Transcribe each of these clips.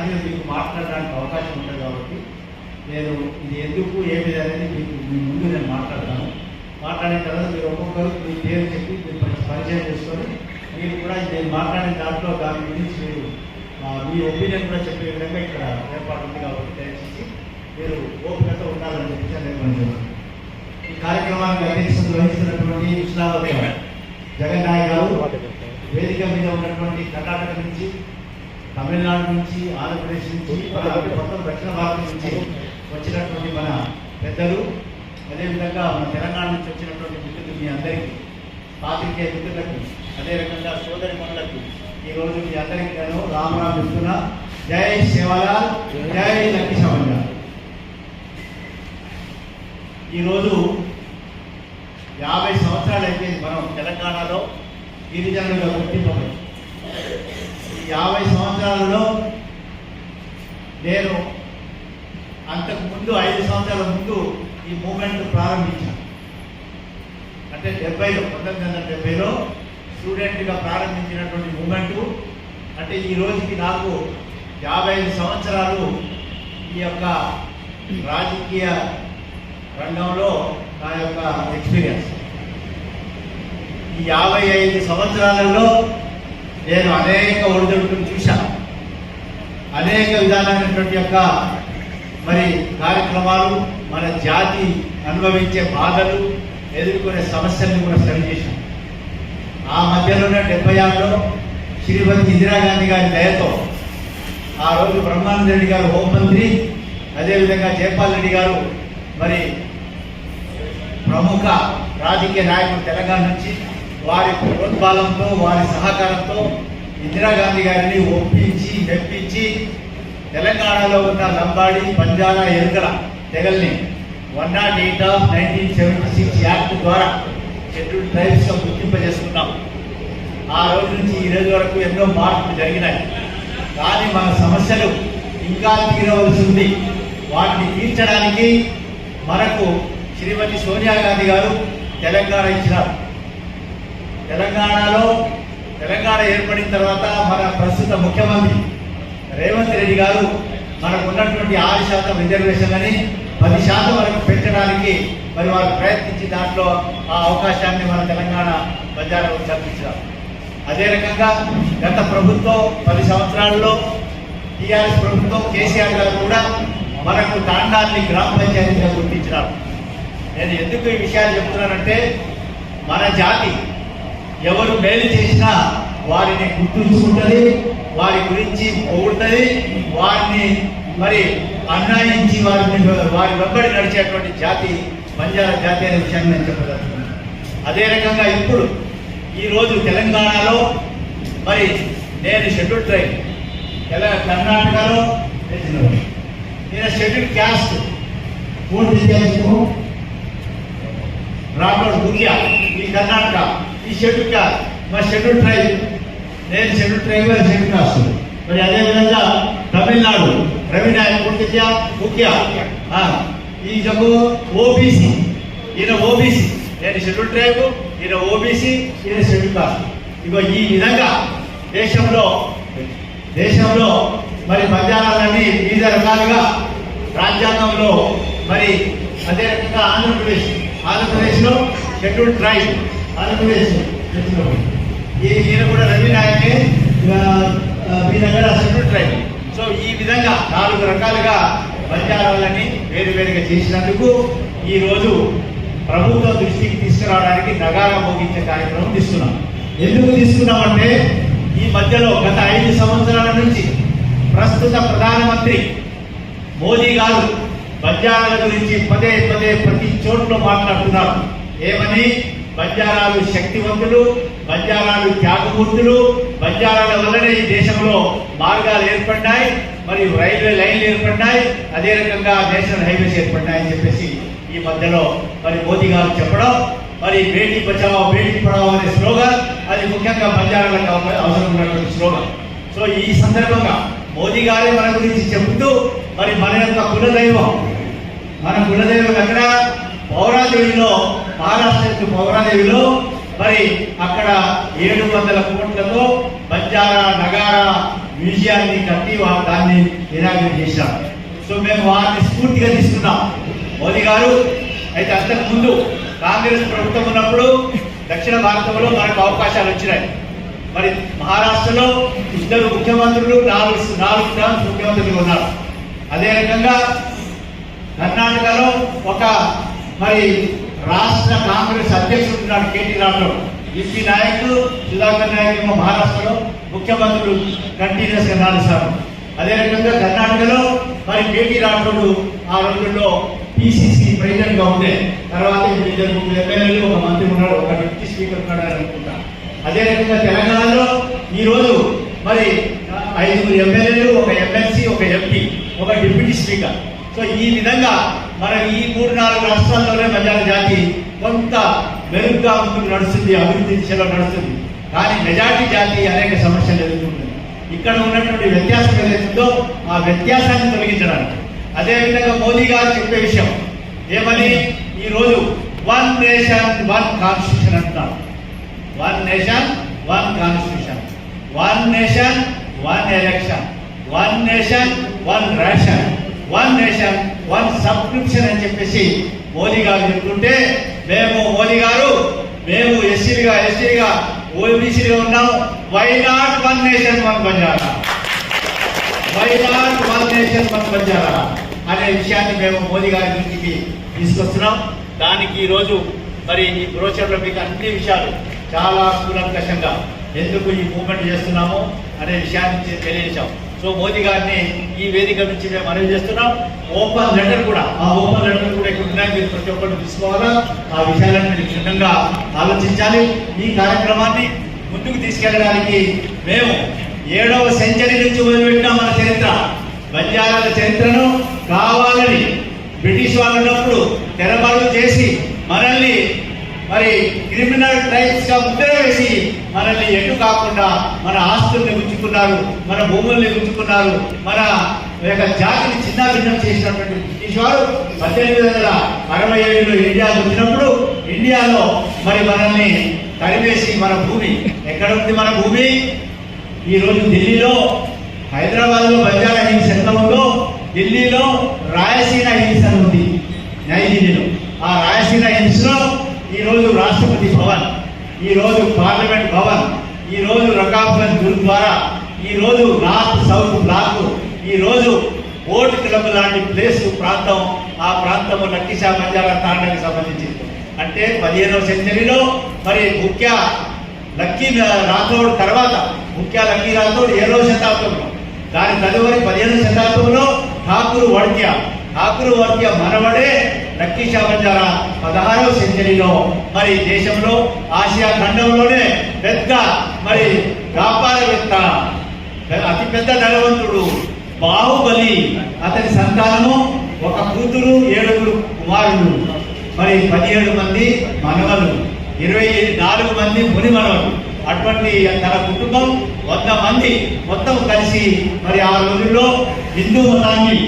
దాని మీద మీకు మాట్లాడడానికి అవకాశం ఉంటుంది కాబట్టి నేను ఇది ఎందుకు ఏమిది అనేది మీకు మీ ముందు నేను మాట్లాడతాను. మాట్లాడిన తర్వాత మీరు ఒక్కొక్కరు మీ పేరు చెప్పి మీరు పరిచయం చేసుకొని మీరు కూడా నేను మాట్లాడిన దాంట్లో దాని గురించి మీరు మీ ఒపీనియన్ కూడా చెప్పే విధంగా ఇక్కడ ఏర్పాటు ఉంది కాబట్టి దయచేసి మీరు ఓపికతో ఉండాలని చెప్పి నేను ఈ కార్యక్రమానికి అధ్యక్షత వహిస్తున్నటువంటి కృష్ణావతి జగన్ నాయక్ గారు వేదిక మీద ఉన్నటువంటి కర్ణాటక నుంచి తమిళనాడు నుంచి ఆంధ్రప్రదేశ్ నుంచి మొత్తం దక్షిణ భారతం నుంచి వచ్చినటువంటి మన పెద్దలు అదేవిధంగా మన తెలంగాణ నుంచి వచ్చినటువంటి మిత్రులు మీ అందరికీ పాత్రికేయ మిత్రులకు అదే రకంగా సోదరి మనులకు ఈ రోజు మీ అందరికీ నేను రామరామ్ ఇస్తున్నా జై శివలాల్ జై లక్ష్మణ ఈరోజు యాభై సంవత్సరాలు అయిపోయింది మనం తెలంగాణలో గిరిజనులుగా గుర్తింపబడి యాభై సంవత్సరాలలో నేను అంతకు ముందు ఐదు సంవత్సరాల ముందు ఈ మూమెంట్ ప్రారంభించాను. అంటే డెబ్బైలో పంతొమ్మిది వందల డెబ్బైలో స్టూడెంట్గా ప్రారంభించినటువంటి మూమెంటు. అంటే ఈ రోజుకి నాకు యాభై ఐదు సంవత్సరాలు ఈ యొక్క రాజకీయ రంగంలో నా యొక్క ఎక్స్పీరియన్స్. ఈ యాభై ఐదు సంవత్సరాలలో నేను అనేక ఒడిదొడుకులు చూశాను. అనేక విధాలైనటువంటి యొక్క మరి కార్యక్రమాలు మన జాతి అనుభవించే బాధలు ఎదుర్కొనే సమస్యల్ని కూడా సరిచేశాం ఆ మధ్యలోనే డెబ్బై ఆరులో శ్రీమతి ఇందిరాగాంధీ గారి దయతో ఆ రోజు బ్రహ్మానంద రెడ్డి గారు హోంమంత్రి అదేవిధంగా జయపాల్ రెడ్డి గారు మరి ప్రముఖ రాజకీయ నాయకులు తెలంగాణ నుంచి వారి ప్రోద్బలంతో వారి సహకారంతో ఇందిరాగాంధీ గారిని ఒప్పించి మెప్పించి తెలంగాణలో ఉన్న లంబాడి పంజాల ఎరుకల తెగల్ని one not eight of nineteen seventy six act ద్వారా షెడ్యూల్ ట్రైబ్స్గా గుర్తింపజేసుకున్నాం. ఆ రోజు నుంచి ఈ రోజు వరకు ఎన్నో మార్పులు జరిగినాయి. కానీ మన సమస్యలు ఇంకా తీరవలసి ఉంది. వాటిని తీర్చడానికి మనకు శ్రీమతి సోనియా గాంధీ గారు తెలంగాణ ఇచ్చినారు. తెలంగాణలో తెలంగాణ ఏర్పడిన తర్వాత మన ప్రస్తుత ముఖ్యమంత్రి రేవంత్ రెడ్డి గారు మనకు ఉన్నటువంటి ఆరు శాతం రిజర్వేషన్లని పది శాతం వరకు పెంచడానికి మరి వారు ప్రయత్నించి దాంట్లో ఆ అవకాశాన్ని మన తెలంగాణ ప్రజలకు కల్పించారు. అదే రకంగా గత ప్రభుత్వం పది సంవత్సరాల్లో టీఆర్ఎస్ ప్రభుత్వం కేసీఆర్ గారు కూడా మనకు తాండాన్ని గ్రామ పంచాయతీగా గుర్తించినారు. నేను ఎందుకు ఈ విషయాలు చెప్తున్నానంటే మన జాతి ఎవరు మేలు చేసినా వారిని గుర్తుంచుకుంటుంది వారి గురించి పొగుడుతుంది వారిని మరి అన్యాయించి వారిని వారి వెంబడి నడిచేటువంటి జాతి బంజారా జాతి అనే విషయాన్ని నేను చెప్పదలుచుకున్నాను. అదే రకంగా ఇప్పుడు ఈరోజు తెలంగాణలో మరి నేను షెడ్యూల్ ట్రైబ్ తెలంగాణ కర్ణాటకలో చేసినవాడు. నేను షెడ్యూల్ క్యాస్ట్ పూర్తి చేసుకో రామోడ్ గురియా ఈ కర్ణాటక. ఈ షెడ్యూల్ కాస్ట్ మా షెడ్యూల్ ట్రైబ్ నేను షెడ్యూల్ ట్రైబ్ షెడ్యూల్ కాస్ట్ మరి అదే విధంగా తమిళనాడు రవి నాయక్ ముఖ్య ముఖ్య ఈ జబ్బు ఓబీసీ ఈయన ఓబీసీ. నేను షెడ్యూల్ ట్రైబ్ ఈయన ఓబీసీ ఈయన షెడ్యూల్ కాస్ట్ ఇగో ఈ విధంగా దేశంలో దేశంలో మరి మధ్యాహ్నాలన్నీ వివిధ రకాలుగా రాజ్యాంగంలో మరి అదే రకంగా ఆంధ్రప్రదేశ్ ఆంధ్రప్రదేశ్లో షెడ్యూల్ ట్రైబ్. ఆంధ్రప్రదేశ్ ఈ- ఈయన కూడా రవి నాయకే మీ దగ్గర సెక్రటరీ సో ఈ విధంగా నాలుగు రకాలుగా బంజారాలని వేరు వేరుగా చేసినందుకు ఈరోజు రోజు ప్రభుత్వ దృష్టికి తీసుకురావడానికి నగారా మోగించే కార్యక్రమం తీసుకున్నాం ఎందుకు తీసుకున్నామంటే ఈ మధ్యలో గత ఐదు సంవత్సరాల నుంచి ప్రస్తుత ప్రధానమంత్రి మోదీ గారు బంజారాల గురించి పదే పదే ప్రతి చోట్ల మాట్లాడుతున్నారు. ఏమని? బంజారాలు శక్తివంతులు బంజారాలు త్యాగమూర్తులు. బంజారాల వల్లనే ఈ దేశంలో మార్గాలు ఏర్పడ్డాయి మరియు రైల్వే లైన్లు ఏర్పడ్డాయి అదే రకంగా నేషనల్ హైవేస్ ఏర్పడ్డాయని చెప్పేసి ఈ మధ్యలో మరి మోదీ గారు చెప్పడం. మరి బేటీ బచావో బేటీ పడావో అనే స్లోగన్ అది ముఖ్యంగా బంజారాలకు అవసరం ఉన్నటువంటి స్లోగన్. సో ఈ సందర్భంగా మోదీ గారే మన గురించి చెబుతూ మరి మన యొక్క కులదైవం మన కులదైవం ఎక్కడ? పౌరాదేవిలో మహారాష్ట్ర పౌరదేవిలో పౌరాదేవిలో మరి అక్కడ ఏడు వందల కోట్లతో బంజారా నగారా మ్యూజియాన్ని కట్టి దాన్ని ఇనాగ్రేట్ చేశాం సో మేము వారిని స్ఫూర్తిగా తీసుకున్నాం. మోదీ గారు అయితే అంతకు ముందు కాంగ్రెస్ ప్రభుత్వం ఉన్నప్పుడు దక్షిణ భారతంలో మనకు అవకాశాలు వచ్చినాయి. మరి మహారాష్ట్రలో ఇద్దరు ముఖ్యమంత్రులు నాలుగు నాలుగు టర్మ్స్ ముఖ్యమంత్రులు ఉన్నారు. అదే రకంగా కర్ణాటకలో ఒక మరి రాష్ట్ర కాంగ్రెస్ అధ్యక్షుడు ఉన్నాడు కేటీ రాఠోడ్ ఎంపీ నాయకులు సుధాకర్ నాయకుడు మహారాష్ట్రలో ముఖ్యమంత్రులు కంటిన్యూస్ రాణిస్తారు. అదేవిధంగా అదే కర్ణాటకలో మరి కేటీ రాఠోడ్ ఆ రోజుల్లో పిసిసి ప్రెసిడెంట్గా ఉండే తర్వాత ఇద్దరు ముగ్గురు ఎమ్మెల్యేలు ఒక మంత్రి ఉన్నాడు ఒక డిప్యూటీ స్పీకర్ ఉన్నాడు అని అనుకుంటా. అదే తెలంగాణలో ఈ రోజు మరి ఐదుగురు ఎమ్మెల్యేలు ఒక ఎమ్మెల్సీ ఒక ఎంపీ ఒక డిప్యూటీ స్పీకర్. సో ఈ విధంగా మన ఈ మూడు నాలుగు రాష్ట్రాల్లోనే మజాల జాతి కొంత మెరుగ్గా ముందుకు నడుస్తుంది అభివృద్ధి దిశలో నడుస్తుంది. కానీ మెజార్టీ జాతి అనేక సమస్యలు ఎదుర్కొంటుంది. ఇక్కడ ఉన్నటువంటి వ్యత్యాసం ఏదైతుందో ఆ వ్యత్యాసాన్ని తొలగించడానికి. అదేవిధంగా మోదీ గారు చెప్పే విషయం ఏమని? ఈరోజు వన్ నేషన్ వన్ కాన్స్టిట్యూషన్ అంటున్నారు one nation one constitution. One nation one election. One nation one ration. One nation one subscription అని చెప్పేసి మోదీ గారు చెప్తుంటే మేము మోదీ గారు మేము ఎస్సీలుగా ఎస్సీలుగా ఓబీసీలుగా ఉన్నాం. Why not one nation one Banjara why not one nation one Banjara అనే విషయాన్ని మేము మోదీ గారి దృష్టికి తీసుకొస్తున్నాం. దానికి ఈరోజు మరి ఈ బ్రోచర్లో మీకు అన్ని విషయాలు చాలా కూలంకషంగా ఎందుకు ఈ మూమెంట్ చేస్తున్నాము అనే విషయాన్ని తె- తెలియజేశాం. సో మోదీ గారిని ఈ వేదిక నుంచి మేము మనవి చేస్తున్నాం. ఓపెన్ లెటర్ కూడా ఆ ఓపెన్ లెటర్ కూడా ఇక్కడ ఉన్నాయి. మీరు ప్రతి ఒక్కరు తీసుకోవాలా? ఆ విషయాలను మీరు క్షుణ్ణంగా ఆలోచించాలి. ఈ కార్యక్రమాన్ని ముందుకు తీసుకెళ్ళడానికి మేము ఏడవ సెంచరీ నుంచి మొదలుపెట్టిన మన చరిత్ర. బంజారాల చరిత్రను కావాలని బ్రిటిష్ వాళ్ళు ఉన్నప్పుడు తెరబడులు చేసి మనల్ని మరి క్రిమినల్ ట్రైబ్స్గా ముద్ర వేసి మనల్ని ఎటు కాకుండా మన ఆస్తుల్ని ఉంచుకున్నారు మన భూముల్ని ఉంచుకున్నారు మన యొక్క జాతిని చిన్నాభిన్నం చేసినటువంటి బ్రిటిష్ వారు పద్దెనిమిది వందల అరవై ఏడులో ఇండియా వచ్చినప్పుడు ఇండియాలో మరి మనల్ని తరివేసి మన భూమి ఎక్కడ ఉంది మన భూమి? ఈరోజు ఢిల్లీలో హైదరాబాద్లో బంజారా హిల్స్ ఎంత ఉందో? ఢిల్లీలో రాయసీన హిల్స్ అని ఉంది. నైజీరియాలో ఆ రాయసీన హిల్స్ ఈరోజు రాష్ట్రపతి భవన్ ఈరోజు పార్లమెంట్ భవన్ ఈ రోజు గురుద్వారా ఈరోజు నార్త్ సౌత్ బ్లాక్ ఈరోజు ఓట్ క్లబ్ లాంటి ప్లేస్ ప్రాంతం ఆ ప్రాంతము నక్కిశా బంజారా తాండానికి సంబంధించింది. అంటే పదిహేనవ సెంచరీలో మరి ముఖ్య లక్కీ రాథోడ్ తర్వాత ముఖ్య లక్కీ రాథోడ్ ఏడవ శతాబ్దంలో. దాని తదుపరి పదిహేను శతాబ్దంలో ఠాకూర్ వర్క్య ఠాకూర్ వర్క్య మనవడే లక్కీ షా పదహారవ సెంచరీలో మరి దేశంలో ఆసియా ఖండంలోనే పెద్ద మరి వ్యాపారవేత్త అతి పెద్ద ధనవంతుడు బాహుబలి. అతని సంతానము ఒక కూతురు ఏడుగురు కుమారులు. మరి పదిహేడు మంది మనవలు ఇరవై నాలుగు మంది ముని మనవలు అటువంటి తన కుటుంబం వంద మంది మొత్తం కలిసి మరి ఆ రోజుల్లో హిందూ మతాన్ని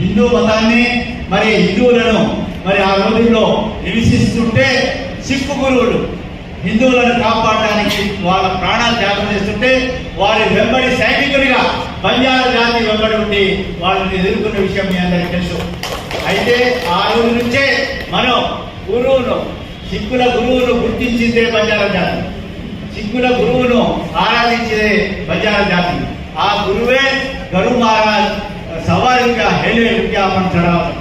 హిందూ మతాన్ని మరి హిందువులను మరి ఆ రోజుల్లో నివసిస్తుంటే సిక్కు గురువులు హిందువులను కాపాడడానికి వాళ్ళ ప్రాణాలు త్యాగం చేస్తుంటే వారి వెంబడి సైనికుడిగా బంజారు జాతి వెంబడి ఉండి వాళ్ళని ఎదుర్కొన్న విషయం మీ అందరికీ తెలుసు. అయితే ఆ రోజు నుంచే మనం గురువును సిక్కుల గురువును గుర్తించిందే బంజారా జాతి. సిక్కుల గురువును ఆరాధించేదే బంజారా జాతి. ఆ గురువే గరు మహారాజ్ సవారిగా హేళే విజ్ఞాపన చదవాలి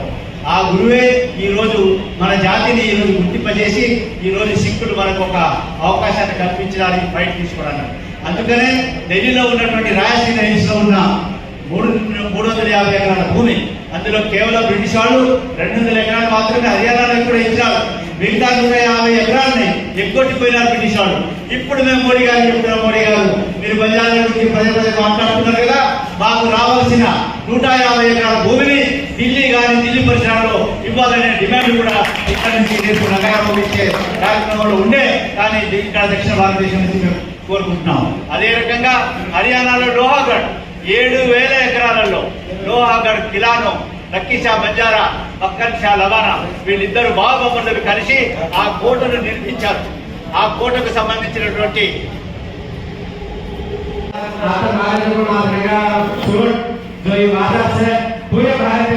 ఆ గురువే ఈరోజు మన జాతిని ఈ రోజు గుర్తింపజేసి ఈరోజు సిక్కులు మనకు ఒక అవకాశాన్ని కల్పించడానికి బయట తీసుకోవడానికి అందుకనే ఢిల్లీలో ఉన్నటువంటి రాయలసీమ హిల్స్లో ఉన్న మూడు మూడు వందల యాభై ఎకరాల భూమి అందులో కేవలం బ్రిటిష్ వాళ్ళు రెండు వందల ఎకరాలు మాత్రమే హర్యానాలో కూడా ఇచ్చారు మిగతా నూట యాభై ఎకరాలని ఎగ్గొట్టిపోయినారు బ్రిటిష్ వాళ్ళు ఇప్పుడు మేము మోడీ గారు చెప్తున్నాం మోడీ గారు మీరు బజార్ గురించి పదే పదే మాట్లాడుతున్నారు కదా మాకు రావాల్సిన నూట యాభై ఎకరాల భూమిని ఢిల్లీ కానీ ఢిల్లీ పరిసరాల్లో ఇవ్వాలనే డిమాండ్ కూడా ఇక్కడ నుంచి రేపు నగరంలో ఇచ్చే కార్యక్రమంలో ఉండే కానీ ఇది ఇక్కడ దక్షిణ భారతదేశం నుంచి మేము కోరుకుంటున్నాం అదే రకంగా హర్యానాలో లోహాగఢ్ ఏడు వేల ఎకరాలలో లోహాగఢ్ కిలాను లక్కీషా బంజారా పక్కన్ షా లవానా వీళ్ళిద్దరు బాబమ్మలు కలిసి ఆ కోటను నిర్మించారు ఆ కోటకు సంబంధించినటువంటి आपका कार्य को मार रहेगा छोड़ जो ये वादा है पूरे भारत